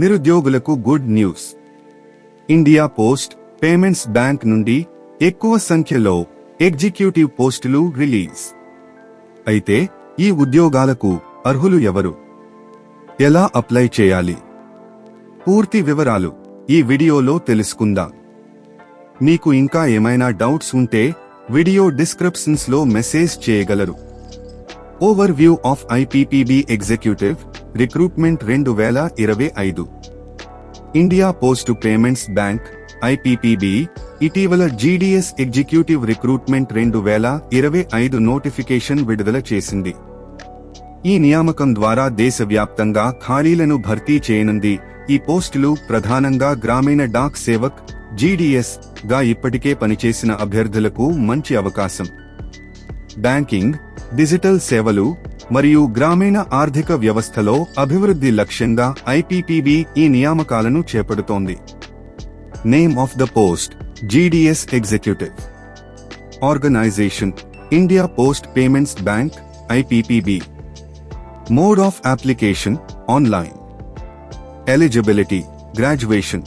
నిరుద్యోగులకు good news. India post payments bank నుండి ఎక్కువ సంఖ్యలో ఎగ్జిక్యూటివ్ పోస్టులు రిలీజ్. అయితే ఈ ఉద్యోగాలకు అర్హులు ఎవరు? ఎలా అప్లై చేయాలి? పూర్తి వివరాలు ఈ వీడియోలో తెలుసుకుందాం. మీకు ఇంకా ఏమైనా డౌట్స్ ఉంటే వీడియో డిస్క్రిప్షన్స్లో మెసేజ్ చేయగలరు. Overview of IPPB executive recruitment రెండు వేల ఇరవై ఐదు. India post payments bank IPPB ఇటీవల జీడీఎస్ ఎగ్జిక్యూటివ్ రిక్రూట్మెంట్ రెండు వేల ఇరవై ఐదు నోటిఫికేషన్ విడుదల చేసింది. ఈ నియామకం ద్వారా దేశవ్యాప్తంగా ఖాళీలను భర్తీ చేయనుంది. ఈ పోస్టులు ప్రధానంగా గ్రామీణ డాక్ సేవక్ జీడీఎస్గా ఇప్పటికే పనిచేసిన అభ్యర్థులకు మంచి అవకాశం. బ్యాంకింగ్ డిజిటల్ సేవలు మరియు గ్రామీణ ఆర్థిక వ్యవస్థలో అభివృద్ధి లక్ష్యంగా ఐపీపీబీ ఈ నియామకాలను చేపడుతోంది. Name of the post GDS executive organisation India post payments bank IPPB mode of application online eligibility graduation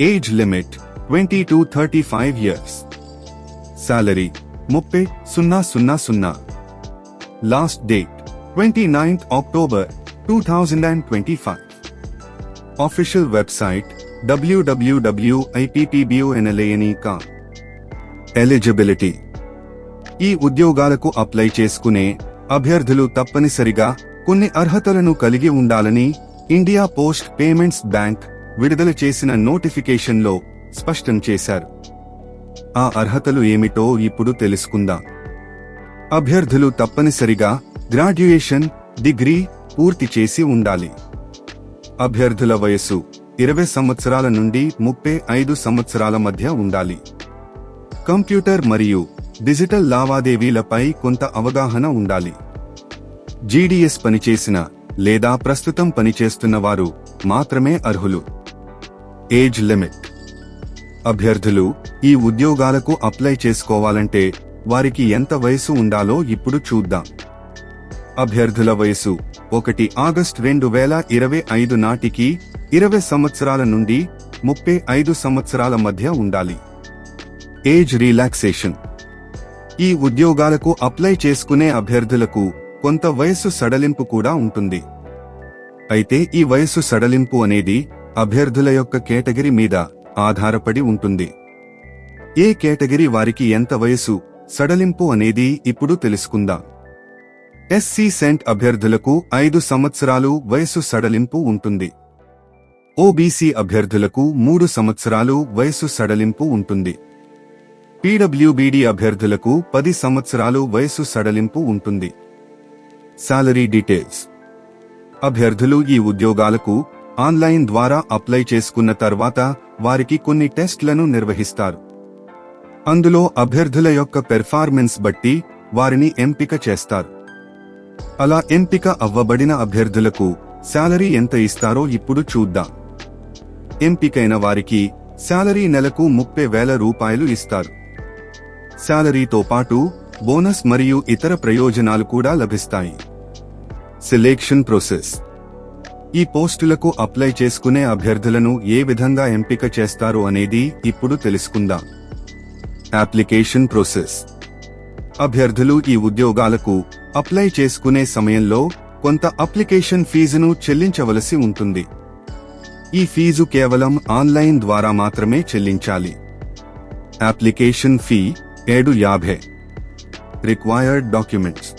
age limit twenty two thirty five years salary ముప్పై సున్నా సున్నా సున్నా last date twenty ninth October two thousand and twenty five official website eligibility ఈ ఉద్యోగాలకు apply చేసుకునే అభ్యర్థులు తప్పనిసరిగా కొన్ని అర్హతలను కలిగి ఉండాలని ఇండియా పోస్ట్ పేమెంట్స్ బ్యాంక్ విడుదల చేసిన నోటిఫికేషన్లో స్పష్టం చేశారు. ఆ అర్హతలు ఏమిటో ఇప్పుడు తెలుసుకుందాం. అభ్యర్థులు తప్పనిసరిగా గ్రాడ్యుయేషన్ డిగ్రీ పూర్తి చేసి ఉండాలి. అభ్యర్థుల వయస్సు ఇరవై సంవత్సరాల నుండి ముప్పై ఐదు సంవత్సరాల మధ్య ఉండాలి. కంప్యూటర్ మరియు డిజిటల్ లావాదేవీలపై కొంత అవగాహన ఉండాలి. జీడీఎస్ పనిచేసిన లేదా ప్రస్తుతం పనిచేస్తున్న వారు మాత్రమే అర్హులు. Age limit. అభ్యర్థులు ఈ ఉద్యోగాలకు అప్లై చేసుకోవాలంటే వారికి ఎంత వయసు ఉండాలో ఇప్పుడు చూద్దాం. అభ్యర్థుల వయసు ఒకటి ఆగస్ట్ రెండు వేల ఇరవై ఐదు నాటికి ఇరవై సంవత్సరాల నుండి ముప్పై ఐదు సంవత్సరాల మధ్య ఉండాలి. Age relaxation. ఈ ఉద్యోగాలకు అప్లై చేసుకునే అభ్యర్థులకు కొంత వయస్సు సడలింపు కూడా ఉంటుంది. అయితే ఈ వయస్సు సడలింపు అనేది అభ్యర్థుల యొక్క కేటగిరీ మీద ఆధారపడి ఉంటుంది. ఏ కేటగిరీ వారికి ఎంత వయసు సడలింపు అనేది ఇప్పుడు తెలుసుకుందాం? ఎస్సీ సెంట్ అభ్యర్థులకు ఐదు సంవత్సరాలు వయసు సడలింపు ఉంటుంది. ఓబీసీ అభ్యర్థులకు మూడు సంవత్సరాలు వయసు సడలింపు ఉంటుంది. పీడబ్ల్యూబీడీ అభ్యర్థులకు పది సంవత్సరాలు వయసు సడలింపు ఉంటుంది. Salary details. అభ్యర్థులు ఈ ఉద్యోగాలకు ఆన్లైన్ ద్వారా అప్లై చేసుకున్న తర్వాత వారికి కొన్ని టెస్ట్లను నిర్వహిస్తారు. అందులో అభ్యర్థుల యొక్క పెర్ఫార్మెన్స్ బట్టి వారిని ఎంపిక చేస్తారు. అలా ఎంపిక అవ్వబడిన అభ్యర్థులకు శాలరీ ఎంత ఇస్తారో ఇప్పుడు చూద్దాం. ఎంపికైన వారికి శాలరీ నెలకు ముప్పై వేల రూపాయలు ఇస్తారు. శాలరీతో పాటు బోనస్ మరియు ఇతర ప్రయోజనాలు కూడా లభిస్తాయి. Selection process. ఈ పోస్టులకు అప్లై చేసుకునే అభ్యర్థులను ఏ విధంగా ఎంపిక చేస్తారు అనేది ఇప్పుడు తెలుసుకుందాం. అప్లికేషన్ ప్రోసెస్ అభ్యర్థులు ఈ ఉద్యోగాలకు అప్లై చేసుకునే సమయంలో కొంత అప్లికేషన్ ఫీజును చెల్లించవలసి ఉంటుంది. ఈ ఫీజు కేవలం ఆన్లైన్ ద్వారా మాత్రమే చెల్లించాలి. అప్లికేషన్ ఫీ ఏడు యాభై. రిక్వైర్డ్ డాక్యుమెంట్స్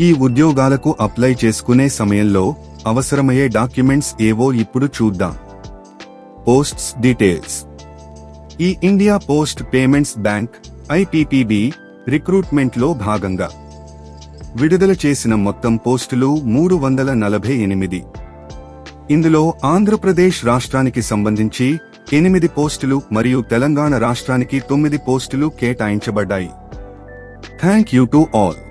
ఈ ఉద్యోగాలకు అప్లై చేసుకునే సమయంలో అవసరమయ్యే డాక్యుమెంట్స్ ఏవో ఇప్పుడు చూద్దాం. పోస్ట్స్ డీటెయిల్స్ ఈ India post payments bank IPPB రిక్రూట్మెంట్లో భాగంగా విడుదల చేసిన మొత్తం పోస్టులు మూడు వందల నలభై ఎనిమిది. ఇందులో ఆంధ్రప్రదేశ్ రాష్ట్రానికి సంబంధించి ఎనిమిది పోస్టులు మరియు తెలంగాణ రాష్ట్రానికి తొమ్మిది పోస్టులు కేటాయించబడ్డాయి. Thank you to all.